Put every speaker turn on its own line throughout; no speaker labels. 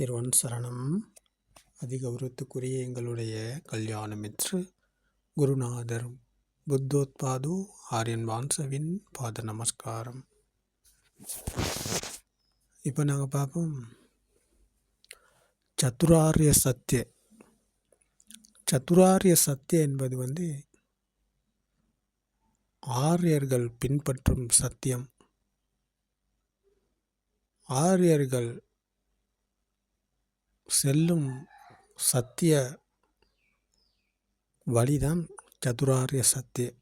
திருவன் சரணம். அதிகௌரவத்துக்குரிய எங்களுடைய கல்யாணமிற்று குருநாதர் புத்தோத்பாது ஆரியன் வான்சவின் பாத நமஸ்காரம். இப்போ நாங்கள் பார்ப்போம். சத்துராரிய சத்திய சத்துராரிய சத்திய என்பது வந்து ஆரியர்கள் பின்பற்றும் சத்தியம். ஆரியர்கள் செல்லும் சத்திய வழிதான் சதுராரிய சத்திய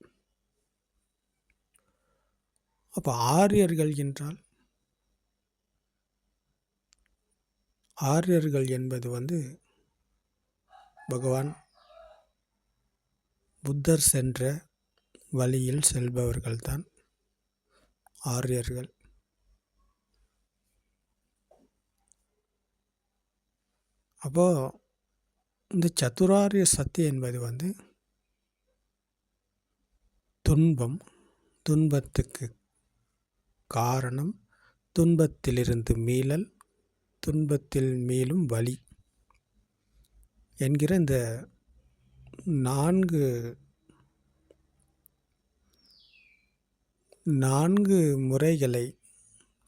அப்போ ஆரியர்கள் என்றால்? ஆரியர்கள் என்பது வந்து பகவான் புத்தர் சென்ற வழியில் செல்பவர்கள்தான் ஆரியர்கள். அப்போது இந்த சத்துராரிய சத்து என்பது வந்து துன்பம் துன்பத்துக்கு காரணம் துன்பத்திலிருந்து மீளல் துன்பத்தில் மீளும் வழி என்கிற இந்த நான்கு நான்கு முறைகளை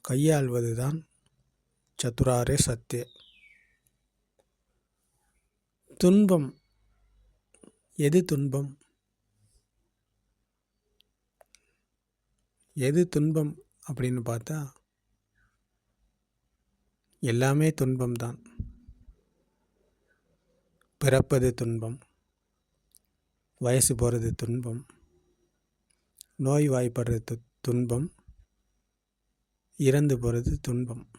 கையாள்வதுதான் சத்துராரிய சத்திய துன்பம். எது துன்பம்? எது துன்பம் அப்படின்னு பார்த்தா எல்லாமே துன்பம்தான். பிறப்பது துன்பம். வயசு போகிறது துன்பம். நோய் வாய்ப்படுறது துன்பம். இறந்து போகிறது துன்பம்.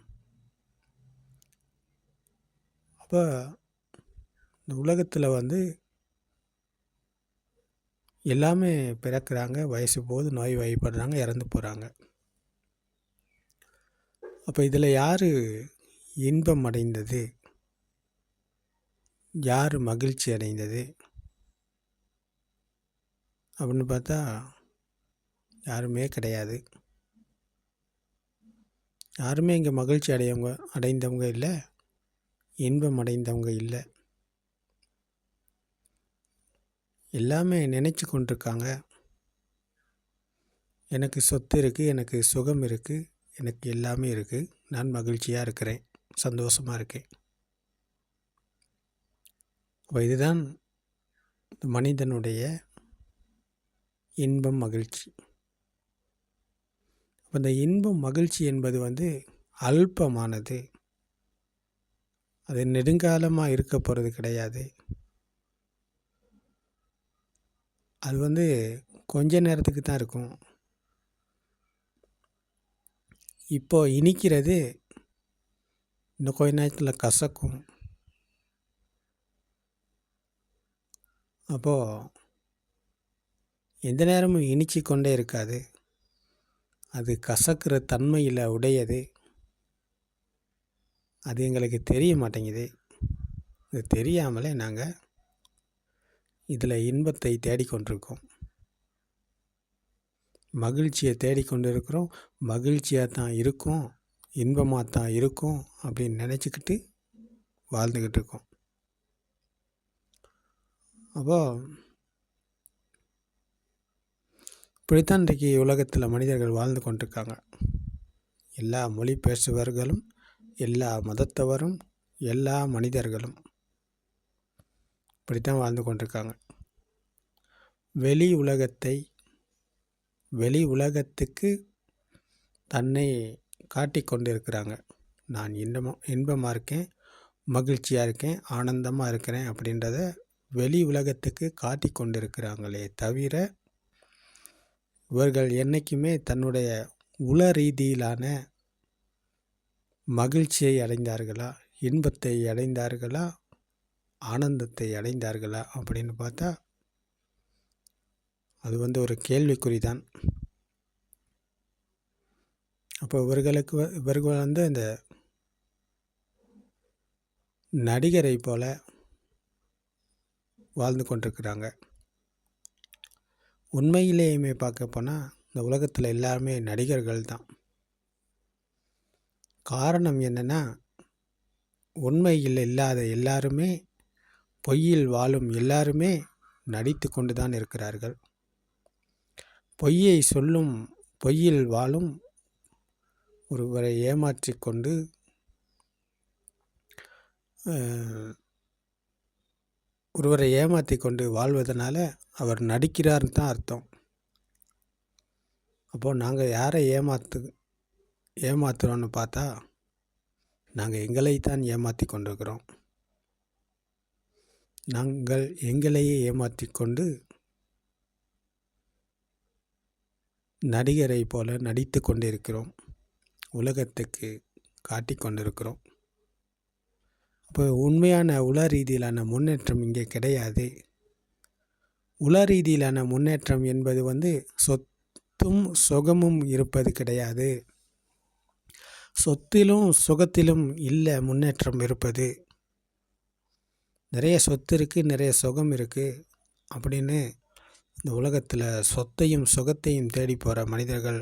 அப்போ இந்த உலகத்தில் வந்து எல்லாமே பிறக்கிறாங்க. வயசு போது நோய் வாய்ப்படுறாங்க இறந்து போகிறாங்க அப்போ இதில் யார் இன்பம் அடைந்தது? யார் மகிழ்ச்சி அடைந்தது? அப்படின்னு பார்த்தா யாருமே கிடையாது. யாருமே இங்கே மகிழ்ச்சி அடையவங்க அடைந்தவங்க இல்லை இன்பம் அடைந்தவங்க இல்லை. எல்லாமே நினச்சி கொண்டிருக்காங்க. எனக்கு சொத்து இருக்குது எனக்கு சுகம் இருக்குது எனக்கு எல்லாமே இருக்குது நான் மகிழ்ச்சியாக இருக்கிறேன் சந்தோஷமாக இருக்கேன். அப்போ இதுதான் மனிதனுடைய இன்பம் மகிழ்ச்சி. அப்போ இந்த இன்பம் மகிழ்ச்சி என்பது வந்து அல்பமானது. அது நெடுங்காலமாக இருக்க போகிறது கிடையாது. அது வந்து கொஞ்ச நேரத்துக்கு தான் இருக்கும். இப்போது இனிக்கிறது இன்னும் கொஞ்ச நேரத்தில் கசக்கும். அப்போது எந்த நேரமும் இனிச்சு கொண்டே இருக்காது. அது கசக்கிற தன்மையில் உடையது. அது எங்களுக்கு தெரிய மாட்டேங்குது. இது தெரியாமலே நாங்கள் இதில் இன்பத்தை தேடிக்கொண்டிருக்கோம். மகிழ்ச்சியை தேடிக்கொண்டிருக்கிறோம். மகிழ்ச்சியாக தான் இருக்கும். இன்பமாக தான் இருக்கும் அப்படின்னு நினச்சிக்கிட்டு வாழ்ந்துக்கிட்டு இருக்கோம். அப்போ இப்படித்தான் இன்றைக்கு உலகத்தில் மனிதர்கள் வாழ்ந்து கொண்டிருக்காங்க. எல்லா மொழி பேசுபவர்களும் எல்லா மதத்தவரும் எல்லா மனிதர்களும். இப்படித்தான் வாழ்ந்து கொண்டிருக்காங்க. வெளி உலகத்தை வெளி உலகத்துக்கு தன்னை காட்டி கொண்டு இருக்கிறாங்க நான் இன்பமாக இன்பமாக இருக்கேன் மகிழ்ச்சியாக இருக்கேன் ஆனந்தமாக இருக்கிறேன் அப்படின்றத வெளி உலகத்துக்கு காட்டி கொண்டு இருக்கிறாங்களே தவிர இவர்கள் என்றைக்குமே தன்னுடைய உள ரீதியிலான மகிழ்ச்சியை அடைந்தார்களா இன்பத்தை அடைந்தார்களா ஆனந்தத்தை அடைந்தார்களா அப்படின்னு பார்த்தா அது வந்து ஒரு கேள்விக்குறி தான் அப்போ இவர்களுக்கு இவர்கள் வந்து இந்த நடிகரை போல வாழ்ந்து கொண்டிருக்கிறாங்க. உண்மையிலேயுமே பார்க்க போனால் இந்த உலகத்தில் எல்லாருமே நடிகர்கள் தான் காரணம் என்னென்னா உண்மையில் இல்லாத எல்லாருமே பொய்யில் வாழும் எல்லாருமே நடித்து கொண்டு தான் இருக்கிறார்கள். பொய்யை சொல்லும் பொய்யில் வாழும் ஒருவரை ஏமாற்றிக்கொண்டு ஒருவரை ஏமாற்றி கொண்டு வாழ்வதனால அவர் நடிக்கிறார்னு தான் அர்த்தம். அப்போது நாங்கள் யாரை ஏமாத்து ஏமாத்துறோன்னு பார்த்தா நாங்கள் எங்களை தான் ஏமாற்றி கொண்டிருக்கிறோம். நாங்கள் எங்களையே ஏமாற்றி கொண்டு நடிகரை போல நடித்து கொண்டிருக்கிறோம். உலகத்துக்கு காட்டி கொண்டிருக்கிறோம். அப்போ உண்மையான உல ரீதியிலான முன்னேற்றம் இங்கே கிடையாது. உல ரீதியிலான முன்னேற்றம் என்பது வந்து சொத்தும் சுகமும் இருப்பது கிடையாது. சொத்திலும் சுகத்திலும் இல்லை முன்னேற்றம் இருப்பது. நிறைய சொத்து இருக்குது நிறைய சுகம் இருக்குது அப்படின்னு இந்த உலகத்தில் சொத்தையும் சுகத்தையும் தேடி போகிற மனிதர்கள்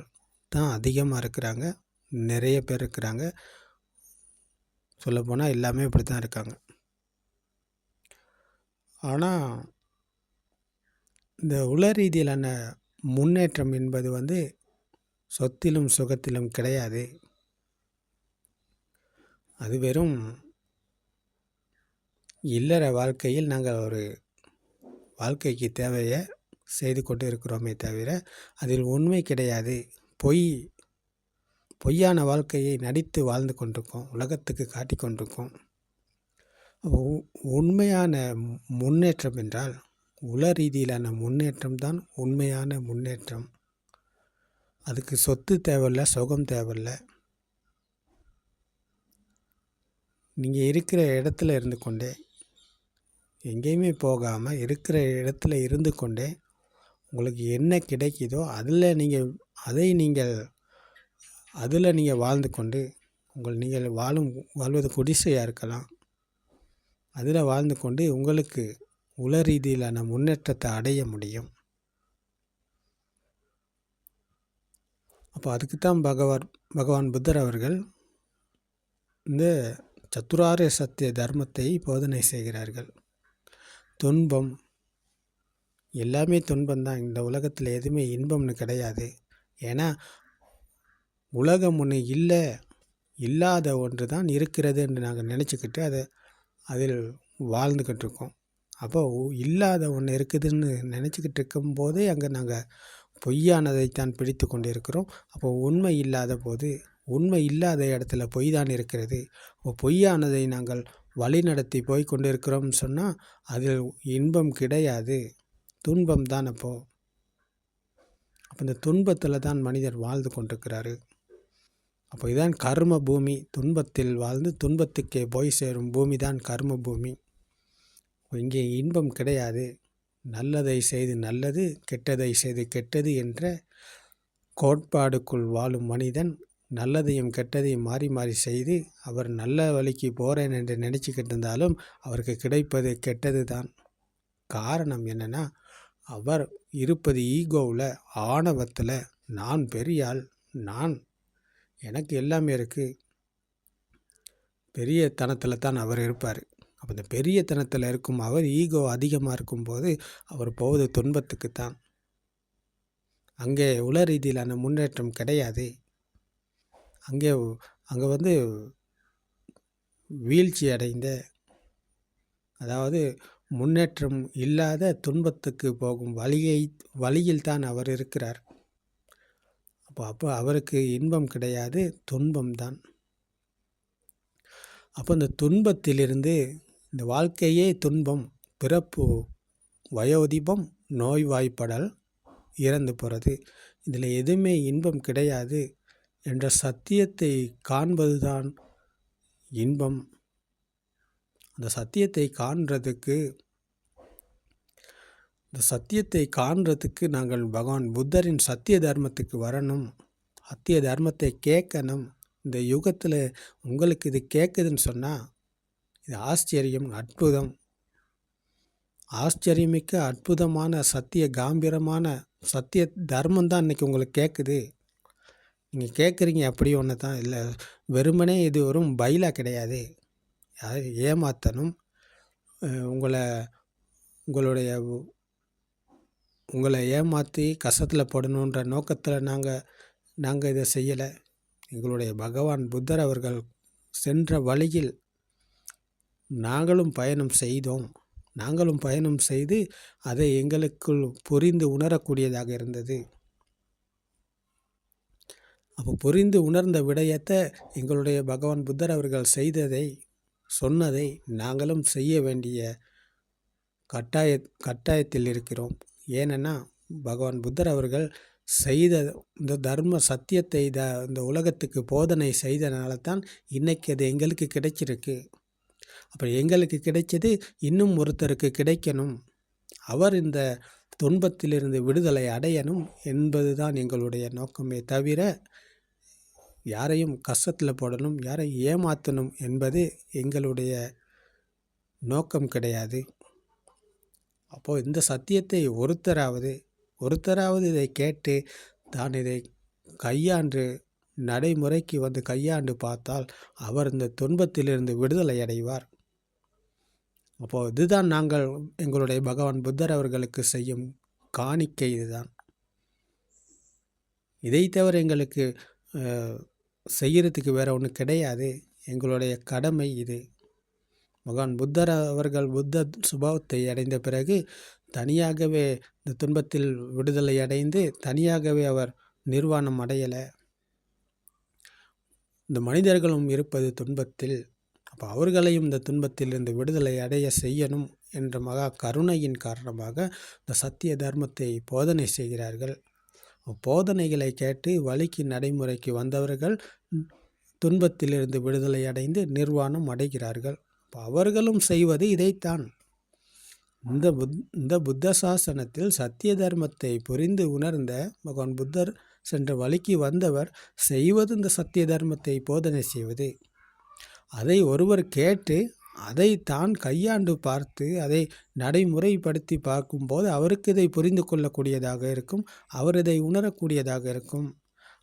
தான் அதிகமாக இருக்கிறாங்க. நிறைய பேர் இருக்கிறாங்க. சொல்லப்போனால் எல்லாமே இப்படி தான் இருக்காங்க. ஆனால் இந்த உல ரீதியிலான முன்னேற்றம் என்பது வந்து சொத்திலும் சுகத்திலும் கிடையாது. அது வெறும் இல்லற வாழ்க்கையில் நாங்கள் ஒரு வாழ்க்கைக்கு தேவையை செய்து கொண்டு இருக்கிறோமே தவிர அதில் உண்மை கிடையாது. பொய் பொய்யான வாழ்க்கையை நடித்து வாழ்ந்து கொண்டிருக்கோம் உலகத்துக்கு காட்டி கொண்டிருக்கோம். உண்மையான முன்னேற்றம் என்றால் உல ரீதியிலான முன்னேற்றம் தான் உண்மையான முன்னேற்றம். அதுக்கு சொத்து தேவையில்ல சுகம் தேவையில்ல. நீங்கள் இருக்கிற இடத்துல இருந்து கொண்டே எங்கேயுமே போகாமல் இருக்கிற இடத்துல இருந்து கொண்டே உங்களுக்கு என்ன கிடைக்குதோ அதில் நீங்கள் அதை நீங்கள் அதில் நீங்கள் வாழ்ந்து கொண்டு உங்கள் நீங்கள் வாழும் வாழ்வது குடிசையாக இருக்கலாம். அதில் வாழ்ந்து கொண்டு உங்களுக்கு உல ரீதியிலான முன்னேற்றத்தை அடைய முடியும். அப்போ அதுக்கு தான் பகவான் பகவான் புத்தர் அவர்கள் இந்த சத்துராரிய சத்திய தர்மத்தை போதனை செய்கிறார்கள். துன்பம். எல்லாமே துன்பம்தான். இந்த உலகத்தில் எதுவுமே இன்பம்னு கிடையாது. ஏன்னா உலகம் ஒன்று இல்லை இல்லாத ஒன்று தான் இருக்கிறது என்று நாங்கள் நினச்சிக்கிட்டு அதை அதில் வாழ்ந்துக்கிட்டு இருக்கோம் அப்போ இல்லாத ஒன்று இருக்குதுன்னு நினச்சிக்கிட்டு இருக்கும்போதே அங்கே நாங்கள் பொய்யானதைத்தான் பிடித்து கொண்டு இருக்கிறோம் அப்போ உண்மை இல்லாத போது உண்மை இல்லாத இடத்துல பொய் தான் இருக்கிறது பொய்யானதை நாங்கள் வழிநடத்தி போய் கொண்டு இருக்கிறோம்னு சொன்னால் அதில் இன்பம் கிடையாது. துன்பம் தான் அப்போது அப்போ இந்த துன்பத்தில் தான் மனிதர் வாழ்ந்து கொண்டிருக்கிறாரு. அப்போ இதுதான் கர்ம பூமி. துன்பத்தில் வாழ்ந்து துன்பத்துக்கே போய் சேரும் பூமி தான் கர்ம பூமி. இங்கே இன்பம் கிடையாது. நல்லதை செய்து நல்லது கெட்டதை செய்து கெட்டது என்ற கோட்பாடுக்குள் வாழும் மனிதன் நல்லதையும் கெட்டதையும் மாறி மாறி செய்து அவர் நல்ல வழிக்கு போகிறேன் என்று நினச்சிக்கிட்டு இருந்தாலும் அவருக்கு கிடைப்பது கெட்டது தான் காரணம் என்னென்னா அவர் இருப்பது ஈகோவில் ஆணவத்தில் நான் பெரிய ஆள் நான் எனக்கு எல்லாமே இருக்குது பெரிய தனத்தில் தான் அவர் இருப்பார். அப்போ இந்த பெரிய தனத்தில் இருக்கும் அவர் ஈகோ அதிகமாக இருக்கும்போது அவர் போவது துன்பத்துக்கு தான் அங்கே உள ரீதியிலான முன்னேற்றம் கிடையாது. அங்கே அங்கே வந்து வீழ்ச்சி அடைந்த அதாவது முன்னேற்றம் இல்லாத துன்பத்துக்கு போகும் வழியை வழியில் தான் அவர் இருக்கிறார். அப்போ அப்போ அவருக்கு இன்பம் கிடையாது துன்பம் தான். அப்போ இந்த துன்பத்திலிருந்து இந்த வாழ்க்கையே துன்பம் பிறப்பு வயோதிபம் நோய்வாய்ப்படல் இறந்து போகிறது இதில் எதுவுமே இன்பம் கிடையாது. என்ற சத்தியத்தை காண்பதுதான் இன்பம். அந்த சத்தியத்தை காண்றதுக்கு இந்த சத்தியத்தை காண்றதுக்கு நாங்கள் பகவான் புத்தரின் சத்திய தர்மத்துக்கு வரணும் சத்திய தர்மத்தை கேட்கணும். இந்த யுகத்தில் உங்களுக்கு இது கேட்குதுன்னு சொன்னால் இது ஆச்சரியம் அற்புதம். ஆச்சரியமிக்க அற்புதமான சத்திய காம்பீரமான சத்திய தர்மம் தான் இன்றைக்கி உங்களுக்கு கேட்குது. நீங்கள் கேட்குறீங்க அப்படி ஒன்று தான். இல்லை வெறுமனே இது வரும் பயிலாக கிடையாது. யாரையும் ஏமாற்றணும் உங்களை உங்களுடைய உங்களை ஏமாற்றி கஷ்டத்தில் போடணுன்ற நோக்கத்தில் நாங்கள் நாங்கள் இதை செய்யலை. எங்களுடைய பகவான் புத்தர் அவர்கள் சென்ற வழியில் நாங்களும் பயணம் செய்தோம். நாங்களும் பயணம் செய்து அதை எங்களுக்குள் புரிந்து உணரக்கூடியதாக இருந்தது. அப்போ புரிந்து உணர்ந்த விடயத்தை எங்களுடைய பகவான் புத்தர் அவர்கள் செய்ததை சொன்னதை நாங்களும் செய்ய வேண்டிய கட்டாய கட்டாயத்தில் இருக்கிறோம். ஏனென்னா பகவான் புத்தர் அவர்கள் செய்த இந்த தர்ம சத்தியத்தை த இந்த உலகத்துக்கு போதனை செய்தனால தான் இன்றைக்கி அது எங்களுக்கு கிடைச்சிருக்கு. அப்போ எங்களுக்கு கிடைச்சது இன்னும் ஒருத்தருக்கு கிடைக்கணும். அவர் இந்த துன்பத்திலிருந்து விடுதலை அடையணும் என்பது தான் எங்களுடைய நோக்கமே தவிர யாரையும் கஷ்டத்தில் போடணும் யாரையும் ஏமாற்றணும் என்பது எங்களுடைய நோக்கம் கிடையாது. அப்போது இந்த சத்தியத்தை ஒருத்தராவது ஒருத்தராவது இதை கேட்டு தான் இதை கையாண்டு நடைமுறைக்கு வந்து கையாண்டு பார்த்தால் அவர் இந்த துன்பத்திலிருந்து விடுதலை அடைவார். அப்போது இதுதான் நாங்கள் எங்களுடைய பகவான் புத்தர் அவர்களுக்கு செய்யும் காணிக்கை இதுதான். இதை தவிர எங்களுக்கு செய்கிறதுக்கு வேறு ஒன்று கிடையாது. எங்களுடைய கடமை இது. மகான் புத்தர் அவர்கள் புத்த சுபாவத்தை அடைந்த பிறகு தனியாகவே இந்த துன்பத்தில் விடுதலை அடைந்து தனியாகவே அவர் நிர்வாணம் அடையலை. இந்த மனிதர்களும் இருப்பது துன்பத்தில். அப்போ அவர்களையும் இந்த துன்பத்தில் இருந்து விடுதலை அடைய செய்யணும் என்ற மகா கருணையின் காரணமாக இந்த சத்திய தர்மத்தை போதனை செய்கிறார்கள். போதனைகளை கேட்டு வழிக்கு நடைமுறைக்கு வந்தவர்கள் துன்பத்திலிருந்து விடுதலை அடைந்து நிர்வாணம் அடைகிறார்கள். அவர்களும் செய்வது இதைத்தான். இந்த புத் இந்த புத்த சாசனத்தில் சத்திய தர்மத்தை புரிந்து உணர்ந்த பகவான் புத்தர் சென்ற வழிக்கு வந்தவர் செய்வது இந்த சத்திய தர்மத்தை போதனை செய்வது. அதை ஒருவர் கேட்டு அதை தான் கையாண்டு பார்த்து அதை நடைமுறைப்படுத்தி பார்க்கும்போது அவருக்கு இதை புரிந்து கொள்ளக்கூடியதாக இருக்கும் அவர் இதை உணரக்கூடியதாக இருக்கும்.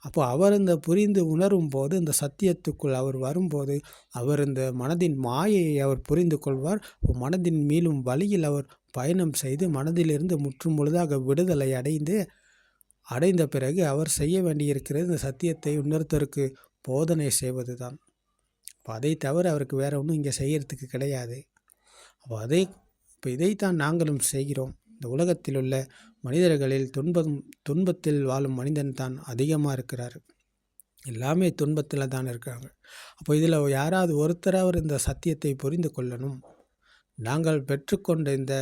அப்போ அவர் இந்த புரிந்து உணரும் போது இந்த சத்தியத்துக்குள் அவர் வரும்போது அவர் இந்த மனதின் மாயையை அவர் புரிந்து கொள்வார். மனதின் மீளும் வழியில் அவர் பயணம் செய்து மனதிலிருந்து முற்றும் முழுதாக விடுதலை அடைந்து அடைந்த பிறகு அவர் செய்ய வேண்டியிருக்கிறது இந்த சத்தியத்தை இன்னொருத்தருக்கு போதனை செய்வது தான் அப்போ அதை தவிர அவருக்கு வேறு ஒன்றும் இங்கே செய்கிறதுக்கு கிடையாது. அப்போ அதை இப்போ இதைத்தான் நாங்களும் செய்கிறோம். இந்த உலகத்தில் உள்ள மனிதர்களில் துன்பம் துன்பத்தில் வாழும் மனிதன் தான் அதிகமாக இருக்கிறார். எல்லாமே துன்பத்தில் தான் இருக்கிறாங்க அப்போ இதில் யாராவது ஒருத்தராவது இந்த சத்தியத்தை புரிந்து கொள்ளணும். நாங்கள் பெற்றுக்கொண்ட இந்த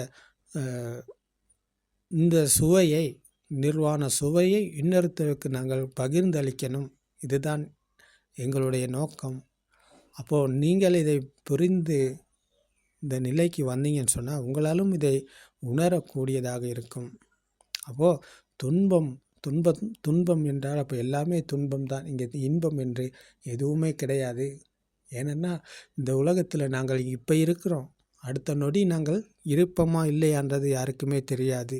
இந்த சுவையை நிர்வாண சுவையை இன்னொருத்தருக்கு நாங்கள் பகிர்ந்தளிக்கணும். இதுதான் எங்களுடைய நோக்கம். அப்போது நீங்கள் இதை புரிந்து இந்த நிலைக்கு வந்தீங்கன்னு சொன்னால் உங்களாலும் இதை உணரக்கூடியதாக இருக்கும். அப்போது துன்பம் துன்பம் துன்பம் என்றால் அப்போ எல்லாமே துன்பம் தான். இங்கே இன்பம் என்று எதுவுமே கிடையாது. ஏனென்னா இந்த உலகத்தில் நாங்கள் இப்போ இருக்கிறோம். அடுத்த நொடி நாங்கள் இருப்போமா இல்லையான்றது யாருக்குமே தெரியாது.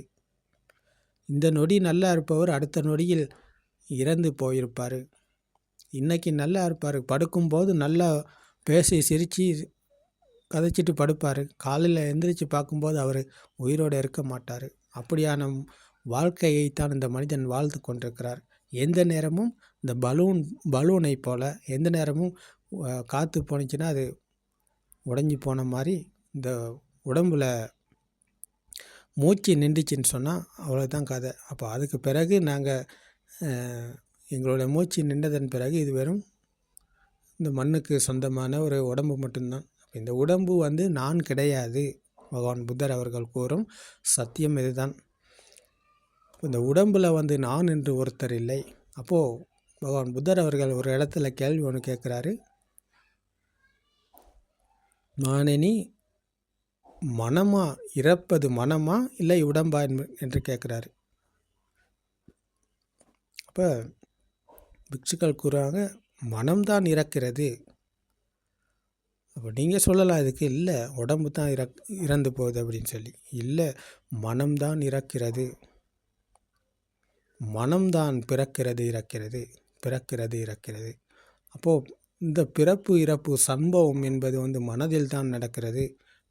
இந்த நொடி நல்லா இருப்பவர் அடுத்த நொடியில் இறந்து போயிருப்பார். இன்றைக்கி நல்லா இருப்பார். படுக்கும்போது நல்லா பேசி சிரித்து கதைச்சிட்டு படுப்பார். காலையில் எந்திரிச்சு பார்க்கும்போது அவர் உயிரோடு இருக்க மாட்டார். அப்படியான வாழ்க்கையை தான் இந்த மனிதன் வாழ்ந்து கொண்டிருக்கிறார். எந்த நேரமும் இந்த பலூன் பலூனை போல் எந்த நேரமும் காற்று போணுச்சுன்னா அது உடஞ்சி போன மாதிரி இந்த உடம்பில் மூச்சு நின்றுச்சின்னு சொன்னால் அவ்வளோதான் கதை. அப்போ அதுக்கு பிறகு நாங்கள் எங்களோட மூச்சு நின்றதன் பிறகு இது வெறும் இந்த மண்ணுக்கு சொந்தமான ஒரு உடம்பு மட்டும்தான். இந்த உடம்பு வந்து நான் கிடையாது பகவான் புத்தர் அவர்கள் கூறும் சத்தியம் இதுதான். இந்த உடம்பில் வந்து நான் என்று ஒருத்தர் இல்லை. அப்போது பகவான் புத்தர் அவர்கள் ஒரு இடத்துல கேள்வி ஒன்று கேட்குறாரு. நானெனி மனமா இறப்பது மனமா இல்லை உடம்பா? என்று கேட்குறாரு. அப்போ பிக்ஷுக்கள் கூறுறாங்க மனம்தான் இறக்கிறது. அப்போ நீங்கள் சொல்லலாம் இதுக்கு இல்லை உடம்பு தான் இறக் இறந்து போகுது அப்படின்னு சொல்லி. இல்லை மனம்தான் இறக்கிறது. மனம்தான் பிறக்கிறது இறக்கிறது பிறக்கிறது இறக்கிறது. அப்போது இந்த பிறப்பு இறப்பு சம்பவம் என்பது வந்து மனதில் தான் நடக்கிறது.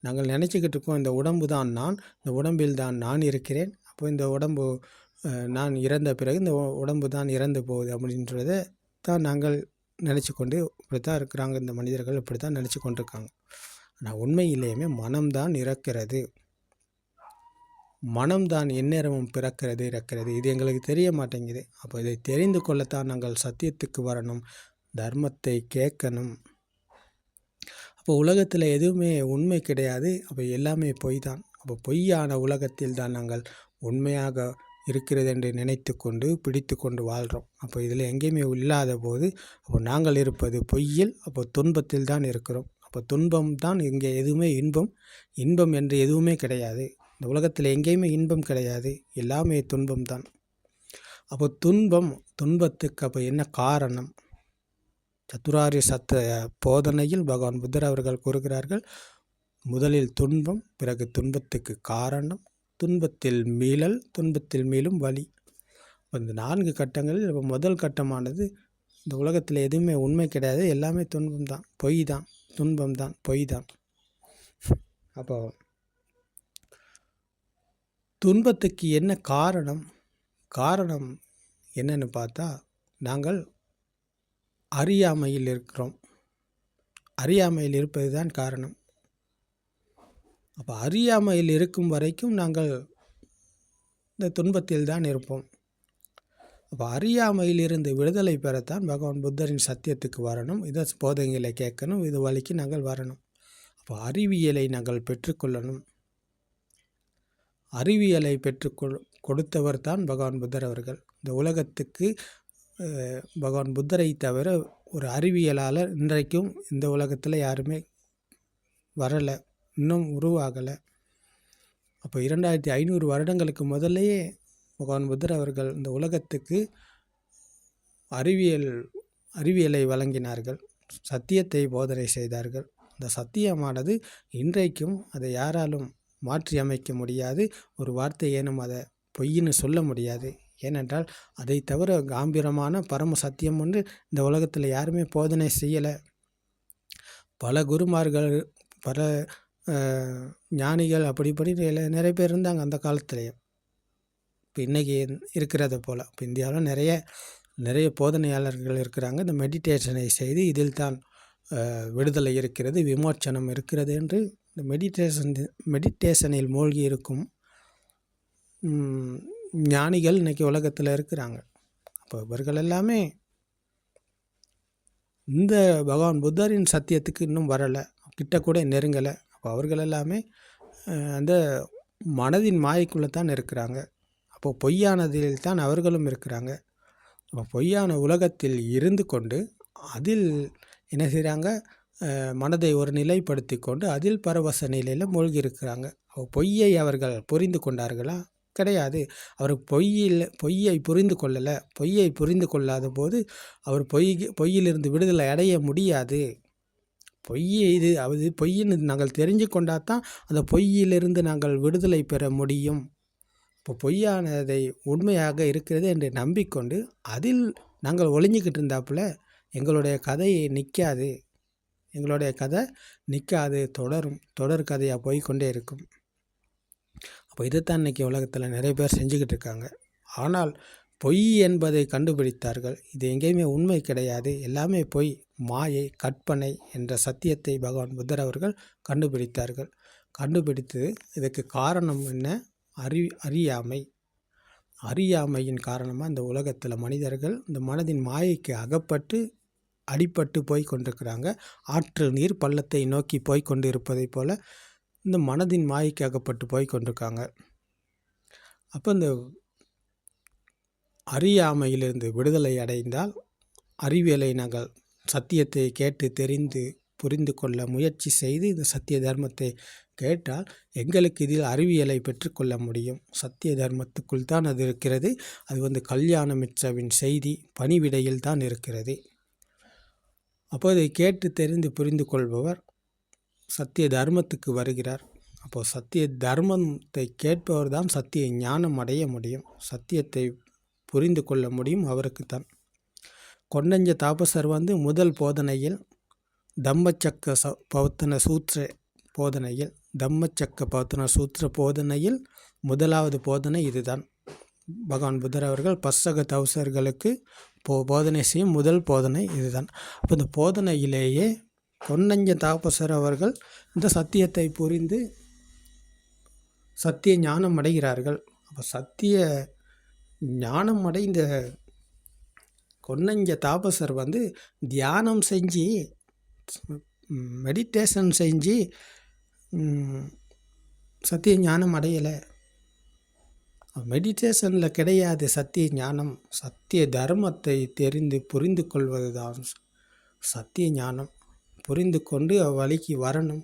நாங்கள் நினச்சிக்கிட்டு இருக்கோம் இந்த உடம்பு தான் நான் இந்த உடம்பில் தான் நான் இருக்கிறேன். அப்போ இந்த உடம்பு நான் இறந்த பிறகு இந்த உடம்பு தான் இறந்து போகுது அப்படின்றத தான் நாங்கள் நினச்சி கொண்டு இப்படி தான் இருக்கிறாங்க. இந்த மனிதர்கள் இப்படி தான் நினச்சி கொண்டிருக்காங்க. ஆனால் உண்மையிலேயுமே மனம்தான் இறக்கிறது. மனம்தான் எந்நேரமும் பிறக்கிறது இறக்கிறது. இது எங்களுக்கு தெரிய மாட்டேங்குது. அப்போ இதை தெரிந்து கொள்ளத்தான் நாங்கள் சத்தியத்துக்கு வரணும் தர்மத்தை கேட்கணும். அப்போ உலகத்தில் எதுவுமே உண்மை கிடையாது. அப்போ எல்லாமே பொய் தான் அப்போ பொய்யான உலகத்தில் தான் நாங்கள் உண்மையாக இருக்கிறது என்று நினைத்து கொண்டு பிடித்து கொண்டு வாழ்கிறோம் அப்போ இதில் எங்கேயுமே இல்லாத போது அப்போ நாங்கள் இருப்பது பொய்யில் அப்போ துன்பத்தில் தான் இருக்கிறோம். அப்போ துன்பம் தான் இங்கே எதுவுமே இன்பம். இன்பம் என்று எதுவுமே கிடையாது. இந்த உலகத்தில் எங்கேயுமே இன்பம் கிடையாது. எல்லாமே துன்பம் தான். அப்போ துன்பம் துன்பத்துக்கு அப்போ என்ன காரணம்? சத்துராரிய சத்த போதனையில் பகவான் புத்தர் அவர்கள் கூறுகிறார்கள் முதலில் துன்பம் பிறகு துன்பத்துக்கு காரணம் துன்பத்தில் மீளல் துன்பத்தில் மீளும் வழி இந்த நான்கு கட்டங்களில் இப்போ முதல் கட்டமானது இந்த உலகத்தில் எதுவுமே உண்மை கிடையாது எல்லாமே துன்பம் தான் பொய் தான் துன்பம் தான் பொய் தான் அப்போ துன்பத்துக்கு என்ன காரணம்? காரணம் என்னன்னு பார்த்தா நாங்கள் அறியாமையில் இருக்கிறோம். அறியாமையில் இருப்பது தான் காரணம். அப்போ அறியாமையில் இருக்கும் வரைக்கும் நாங்கள் இந்த துன்பத்தில் தான் இருப்போம். அப்போ அறியாமையில் இருந்து விடுதலை பெறத்தான் பகவான் புத்தரின் சத்தியத்துக்கு வரணும். இதை போதனைகளை கேட்கணும். இது வழிக்கு நாங்கள் வரணும். அப்போ அறிவியலை நாங்கள் பெற்றுக்கொள்ளணும். அறிவியலை பெற்றுக்கொள் கொடுத்தவர் தான் பகவான் புத்தர் அவர்கள். இந்த உலகத்துக்கு பகவான் புத்தரை தவிர ஒரு அறிவியலாளர் இன்றைக்கும் இந்த உலகத்தில் யாருமே வரலை. இன்னும் உருவாகலை. அப்போ இரண்டாயிரத்தி ஐநூறு வருடங்களுக்கு முதல்லையே பகவான் புத்தர் அவர்கள் இந்த உலகத்துக்கு அறிவியல் அறிவியலை வழங்கினார்கள். சத்தியத்தை போதனை செய்தார்கள். இந்த சத்தியமானது இன்றைக்கும் அதை யாராலும் மாற்றி அமைக்க முடியாது. ஒரு வார்த்தை ஏனும் அதை பொய்ன்னு சொல்ல முடியாது. ஏனென்றால் அதை தவிர காம்பீரமான பரம சத்தியம் ஒன்று இந்த உலகத்தில் யாருமே போதனை செய்யலை. பல குருமார்கள் பல ஞானிகள் அப்படி இப்படி நிறைய பேர் இருந்தாங்க அந்த காலத்துலேயும் இப்போ இன்றைக்கி இருக்கிறத போல். இப்போ இந்தியாவில் நிறைய நிறைய போதனையாளர்கள் இருக்கிறாங்க. இந்த மெடிடேஷனை செய்து இதில் தான் விடுதலை இருக்கிறது விமோச்சனம் இருக்கிறது என்று இந்த மெடிடேஷன் மெடிடேஷனில் மூழ்கி இருக்கும் ஞானிகள் இன்றைக்கி உலகத்தில் இருக்கிறாங்க. அப்போ இவர்கள் எல்லாமே இந்த பகவான் புத்தரின் சத்தியத்துக்கு இன்னும் வரலை. கிட்ட கூட நெருங்கலை. அவர்கள் எல்லாமே அந்த மனதின் மாயைக்குள்ளே தான் இருக்கிறாங்க. அப்போ பொய்யானதில் தான் அவர்களும் இருக்கிறாங்க. அப்போ பொய்யான உலகத்தில் இருந்து கொண்டு அதில் என்ன செய்கிறாங்க மனதை ஒரு நிலைப்படுத்தி கொண்டு அதில் பரவச நிலையில் மூழ்கி இருக்கிறாங்க. அப்போ பொய்யை அவர்கள் புரிந்து கொண்டார்களா? கிடையாது. அவர் பொய்யில் பொய்யை புரிந்து கொள்ளலை. பொய்யை புரிந்து கொள்ளாத போது அவர் பொய் பொய்யிலிருந்து விடுதலை அடைய முடியாது. பொய்யை இது. அது பொய்ன்னு நாங்கள் தெரிஞ்சு கொண்டால் தான் அந்த பொய்யிலிருந்து நாங்கள் விடுதலை பெற முடியும். இப்போ பொய்யானதை உண்மையாக இருக்கிறது என்று நம்பிக்கொண்டு அதில் நாங்கள் ஒளிஞ்சிக்கிட்டு இருந்தாப்புல எங்களுடைய கதை நிற்காது எங்களுடைய கதை நிற்காது தொடரும். தொடர் கதையாக போய்கொண்டே இருக்கும். அப்போ இதைத்தான் இன்றைக்கி உலகத்தில் நிறைய பேர் செஞ்சுக்கிட்டு இருக்காங்க ஆனால் பொய் என்பதை கண்டுபிடித்தார்கள். இது எங்கேயுமே உண்மை கிடையாது. எல்லாமே பொய். மாயை கற்பனை என்ற சத்தியத்தை பகவான் புத்தர் அவர்கள் கண்டுபிடித்தார்கள். கண்டுபிடித்து இதுக்கு காரணம் என்ன? அறி அறியாமை. அறியாமையின் காரணமாக இந்த உலகத்தில் மனிதர்கள் இந்த மனதின் மாயைக்கு அகப்பட்டு அடிபட்டு போய் கொண்டிருக்கிறாங்க. ஆற்று நீர் பள்ளத்தை நோக்கி போய் கொண்டு இருப்பதைப் போல் இந்த மனதின் மாயைக்கு அகப்பட்டு போய் கொண்டிருக்காங்க. அப்போ இந்த அறியாமையிலிருந்து விடுதலை அடைந்தால் அறிவியலை நாங்கள் சத்தியத்தை கேட்டு தெரிந்து புரிந்து கொள்ள முயற்சி செய்து இந்த சத்திய தர்மத்தை கேட்டால் எங்களுக்கு இதில் அறிவியலை பெற்றுக்கொள்ள முடியும். சத்திய தர்மத்துக்குள் தான் அது இருக்கிறது. அது வந்து கல்யாண மிச்சவின் செய்தி பணிவிடையில் தான் இருக்கிறது. அப்போ இதை கேட்டு தெரிந்து புரிந்து கொள்பவர் சத்திய தர்மத்துக்கு வருகிறார். அப்போது சத்திய தர்மத்தை கேட்பவர் தான் சத்திய ஞானம் அடைய முடியும். சத்தியத்தை புரிந்து கொள்ள முடியும் அவருக்கு தான் கொன்னஞ்ச தாபசர் வந்து முதல் போதனையில் தம்மச்சக்க ச பௌத்தன சூத்திர போதனையில் தம்மச்சக்க பௌத்தன சூத்திர போதனையில் முதலாவது போதனை இதுதான். பகவான் புத்தர் அவர்கள் பசக தவசர்களுக்கு போ போதனை செய்யும் முதல் போதனை இதுதான். அப்போ இந்த போதனையிலேயே கொன்னஞ்ச தாபசர் அவர்கள் இந்த சத்தியத்தை புரிந்து சத்திய ஞானம் அடைகிறார்கள். அப்போ சத்திய ஞானம் அடைந்த கொன்னஞ்ச தாபசர் வந்து தியானம் செஞ்சு மெடிடேஷன் செஞ்சு சத்திய ஞானம் அடையலை. மெடிடேஷனில் கிடையாது சத்திய ஞானம். சத்திய தர்மத்தை தெரிந்து புரிந்து கொள்வது தான் சத்திய ஞானம். புரிந்து கொண்டு வழிக்கு வரணும்.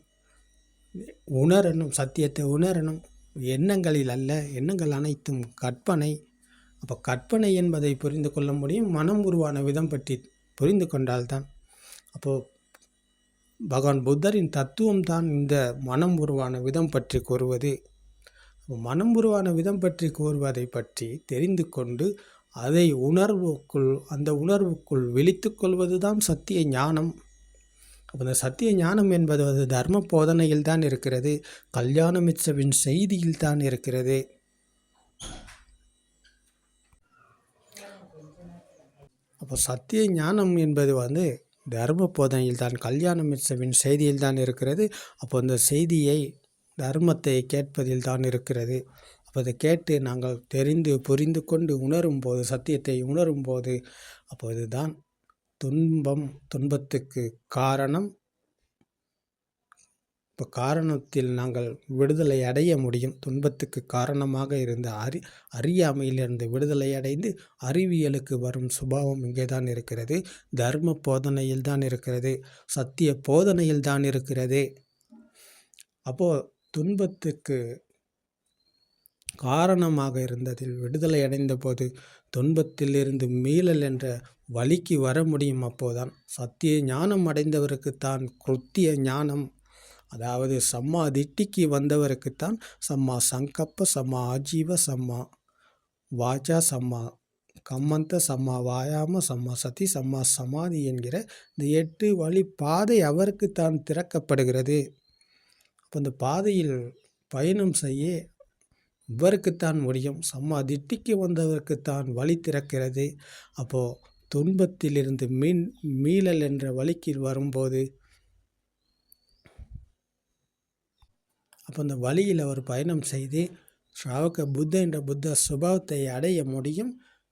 உணரணும் சத்தியத்தை உணரணும். எண்ணங்களில் அல்ல எண்ணங்கள் அனைத்தும் கற்பனை. அப்போ கற்பனை என்பதை புரிந்து கொள்ள முடியும். மனம் உருவான விதம் பற்றி புரிந்து கொண்டால்தான். அப்போது பகவான் புத்தரின் தத்துவம் தான் இந்த மனம் உருவான விதம் பற்றி கூறுவது. மனம் உருவான விதம் பற்றி கூறுவதை பற்றி தெரிந்து கொண்டு அதை உணர்வுக்குள் அந்த உணர்வுக்குள் விழித்து கொள்வது தான் சத்திய ஞானம். அப்போ இந்த சத்திய ஞானம் என்பது அது தர்ம போதனையில் தான் இருக்கிறது. கல்யாணமிச்சவின் செய்தியில் தான் இருக்கிறது. அப்போ சத்திய ஞானம் என்பது வந்து தர்ம போதனையில் தான் கல்யாண மித்ரவின் செய்தியில் தான் இருக்கிறது. அப்போ அந்த செய்தியை தர்மத்தை கேட்பதில் தான் இருக்கிறது. அப்போ அதை கேட்டு நாங்கள் தெரிந்து புரிந்து கொண்டு உணரும் போது சத்தியத்தை உணரும் போது அப்போது தான் துன்பம் துன்பத்துக்கு காரணம். இப்போ காரணத்தில் நாங்கள் விடுதலை அடைய முடியும். துன்பத்துக்கு காரணமாக இருந்த அறி அறியாமையிலிருந்து விடுதலை அடைந்து அறிவியலுக்கு வரும் சுபாவம் இங்கே தான் இருக்கிறது. தர்ம போதனையில் தான் இருக்கிறது. சத்திய போதனையில் தான் இருக்கிறது. அப்போது துன்பத்துக்கு காரணமாக இருந்ததில் விடுதலை அடைந்த போது துன்பத்திலிருந்து மீளல் என்ற வழிக்கு வர முடியும் அப்போதான். சத்திய ஞானம் அடைந்தவருக்குத்தான் கிருத்திய ஞானம் அதாவது சம்மா திட்டிக்கு வந்தவருக்குத்தான் சம்மா சங்கப்ப சம்மா ஆஜீவ சம்மா வாச்சா சம்மா கம்மந்த சம்மா வாயாம சம்மா சதி சம்மா சமாதி என்கிற இந்த எட்டு வழி பாதை அவருக்குத்தான் திறக்கப்படுகிறது. அப்போ இந்த பாதையில் பயணம் செய்ய இவருக்குத்தான் முடியும். சம்மா திட்டிக்கு வந்தவருக்குத்தான் வழி திறக்கிறது. அப்போது துன்பத்திலிருந்து மீன் மீளல் என்ற வழிக்கு வரும்போது அப்போ அந்த வழியில் அவர் பயணம் செய்து ஸ்ராவக புத்த என்ற புத்த சுபாவத்தை அடைய முடியும்.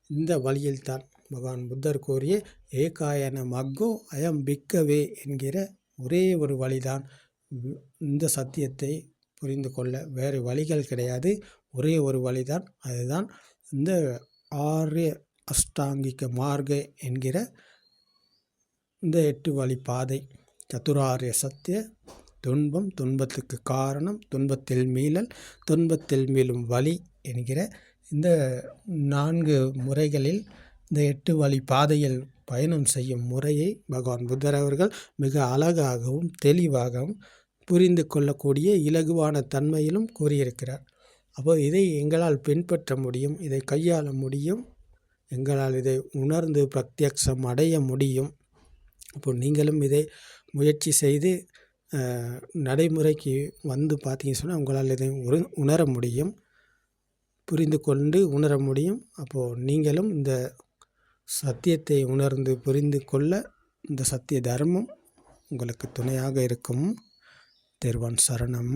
இந்த வழியில்தான் பகவான் புத்தர் கூறிய ஏகாயன மக்கோ அயம் பிக்கவே என்கிற ஒரே ஒரு வழிதான். இந்த சத்தியத்தை புரிந்து கொள்ள வேறு வழிகள் கிடையாது. ஒரே ஒரு வழிதான். அதுதான் இந்த ஆர்ய அஷ்டாங்கிக மார்க என்கிற இந்த எட்டு வழி பாதை சதுராரிய சத்திய துன்பம் துன்பத்துக்கு காரணம் துன்பத்தில் மீளல் துன்பத்தில் மீளும் வழி என்கிற இந்த நான்கு முறைகளில் இந்த எட்டு வழி பாதையில் பயணம் செய்யும் முறையை பகவான் புத்தர் அவர்கள் மிக அழகாகவும் தெளிவாகவும் புரிந்து கொள்ளக்கூடிய இலகுவான தன்மையிலும் கூறியிருக்கிறார். அப்போ இதை எங்களால் பின்பற்ற முடியும்? இதை கையாள முடியும்? எங்களால் இதை உணர்ந்து பிரத்யக்ஷம் அடைய முடியும்? அப்போ நீங்களும் இதை முயற்சி செய்து நடைமுறைக்கு வந்து பார்த்தீங்கன்னு சொன்னால் உங்களால் இதை உரு உணர முடியும். புரிந்து கொண்டு உணர முடியும். அப்போது நீங்களும் இந்த சத்தியத்தை உணர்ந்து புரிந்து கொள்ள இந்த சத்திய தர்மம் உங்களுக்கு துணையாக இருக்கும். தேர்வான் சரணம்.